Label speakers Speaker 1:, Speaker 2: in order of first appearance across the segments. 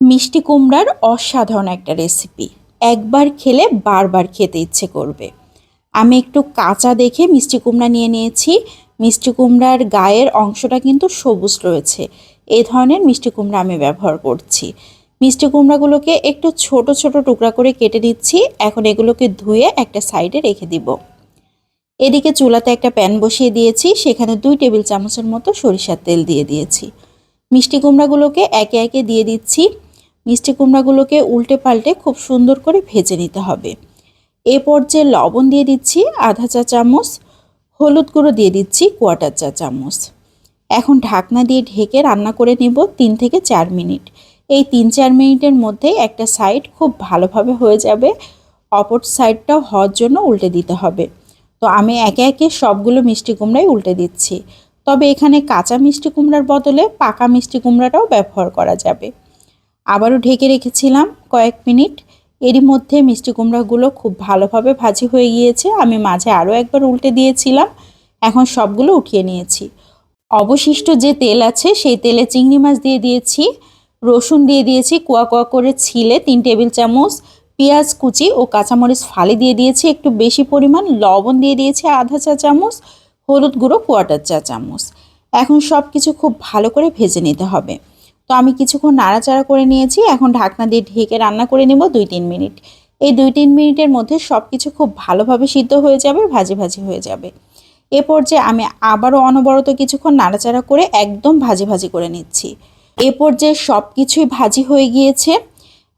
Speaker 1: মিষ্টি কুমড়ার অসাধারণ একটা রেসিপি একবার খেলে বারবার খেতে ইচ্ছে করবে। আমি একটু কাঁচা দেখে মিষ্টি কুমড়া নিয়ে নিয়েছি। মিষ্টি কুমড়ার গায়ের অংশটা কিন্তু সবুজ রয়েছে। এই ধরনের মিষ্টি কুমড়া আমি ব্যবহার করছি। মিষ্টি কুমড়াগুলোকে একটু ছোট ছোট টুকরা করে কেটে দিচ্ছি এখন এগুলোকে ধুয়ে একটা সাইডে রেখে দিব। এদিকে চুলাতে একটা প্যান বসিয়ে দিয়েছি। সেখানে দুই টেবিল চামচের মতো সরিষার তেল দিয়ে দিয়েছি। মিষ্টি কুমড়াগুলোকে একে একে দিয়ে দিচ্ছি। মিষ্টি কুমড়াগুলোকে উল্টে পাল্টে খুব সুন্দর করে ভেজে নিতে হবে। এ পর্যায়ে লবণ দিয়ে দিচ্ছি আধা চা চামচ, হলুদ গুঁড়ো দিয়ে দিচ্ছি কোয়াটার চা চামচ। এখন ঢাকনা দিয়ে ঢেকে রান্না করে নেব তিন থেকে চার মিনিট। এই তিন চার মিনিটের মধ্যে একটা সাইড খুব ভালোভাবে হয়ে যাবে, অপর সাইডটাও হওয়ার জন্য উল্টে দিতে হবে। তো আমি একে একে সবগুলো মিষ্টি কুমড়াই উল্টে দিচ্ছি। তবে এখানে কাঁচা মিষ্টি কুমড়ার বদলে পাকা মিষ্টি কুমড়াটাও ব্যবহার করা যাবে। আবারও ঢেকে রেখেছিলাম কয়েক মিনিট। এরই মধ্যে মিষ্টি কুমড়াগুলো খুব ভালোভাবে ভাজি হয়ে গিয়েছে। আমি মাঝে আরও একবার উল্টে দিয়েছিলাম। এখন সবগুলো উঠিয়ে নিয়েছি। অবশিষ্ট যে তেল আছে সেই তেলে চিংড়ি মাছ দিয়ে দিয়েছি, রসুন দিয়ে দিয়েছি, কুয়া কুয়া করে ছিলে তিন টেবিল চামচ, পেঁয়াজ কুচি ও কাঁচামরিচ ফালি দিয়ে দিয়েছি, একটু বেশি পরিমাণ লবণ দিয়ে দিয়েছি আধা চা চামচ, হলুদ গুঁড়ো কোয়াটার চা চামচ। এখন সব কিছু খুব ভালো করে ভেজে নিতে হবে। তো আমি কিছুক্ষণ নাড়াচাড়া করে নিয়েছি, এখন ঢাকনা দিয়ে ঢেকে রান্না করে নেব দুই তিন মিনিট। এই দুই তিন মিনিটের মধ্যে সব কিছু খুব ভালোভাবে সিদ্ধ হয়ে যাবে, ভাজি ভাজি হয়ে যাবে। এ পর্যায়ে আমি আবারও অনবরত কিছুক্ষণ নাড়াচাড়া করে একদম ভাজি ভাজি করে নিচ্ছি। এ পর্যায়ে সব কিছুই ভাজি হয়ে গিয়েছে।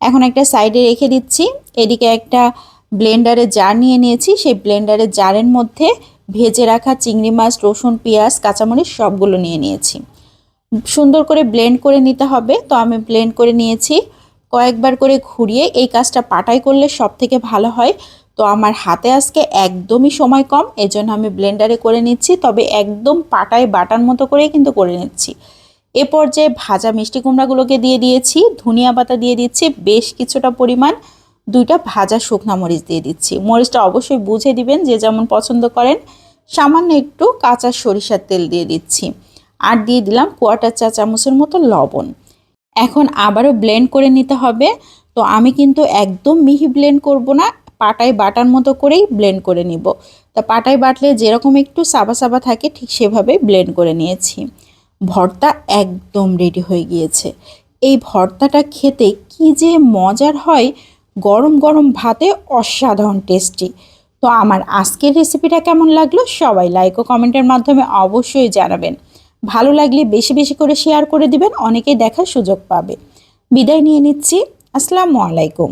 Speaker 1: এখন একটা সাইডে রেখে দিচ্ছি। এদিকে একটা ব্লেন্ডারে জার নিয়ে নিয়েছি। সেই ব্লেন্ডারের জারের মধ্যে ভেজে রাখা চিংড়ি মাছ, রসুন, পেঁয়াজ, কাঁচামরিচ সবগুলো নিয়ে নিয়েছি। সুন্দর করে ব্লেন্ড করে নিতে হবে। তো আমি ব্লেন্ড করে নিয়েছি। কয়েকবার করে ঘুরিয়ে এই কাজটা পাটাই করলে সব থেকে ভালো হয়। তো আমার হাতে আজকে একদমই সময় কম, এজন্য আমি ব্লেন্ডারে করে নিচ্ছি। তবে একদম পাটায় বাটার মতো করেই কিন্তু করে নিচ্ছি। এ পর্যায়ে ভাজা মিষ্টি কুমড়াগুলোকে দিয়ে দিয়েছি, ধনিয়া পাতা দিয়ে দিচ্ছি, বেশ কিছুটা পরিমাণ দুইটা ভাজা শুকনা মরিচ দিয়ে দিচ্ছি। মরিচটা অবশ্যই বুঝে দিবেন, যে যেমন পছন্দ করেন। সামান্য একটু কাঁচা সরিষার তেল দিয়ে দিচ্ছি। আর দিয়ে দিলাম কোয়াটার চা চামচের মতো লবণ। এখন আবারও ব্লেন্ড করে নিতে হবে। তো আমি কিন্তু একদম মিহি ব্লেন্ড করব না, পাটায় বাটার মতো করেই ব্লেন্ড করে নিব। তা পাটায় বাটলে যেরকম একটু সাবা সাবা থাকে, ঠিক সেভাবেই ব্লেন্ড করে নিয়েছি। ভর্তা একদম রেডি হয়ে গিয়েছে। এই ভর্তাটা খেতে কি যে মজার হয়, গরম গরম ভাতে অসাধারণ টেস্টি তো আমার আজকের রেসিপিটা কেমন লাগল সবাই লাইক ও কমেন্টের মাধ্যমে অবশ্যই জানাবেন। ভালো লাগলে বেশি বেশি করে শেয়ার করে দিবেন, অনেকেই দেখার সুযোগ পাবে। বিদায় নিয়ে নিচ্ছি। আসসালামু আলাইকুম।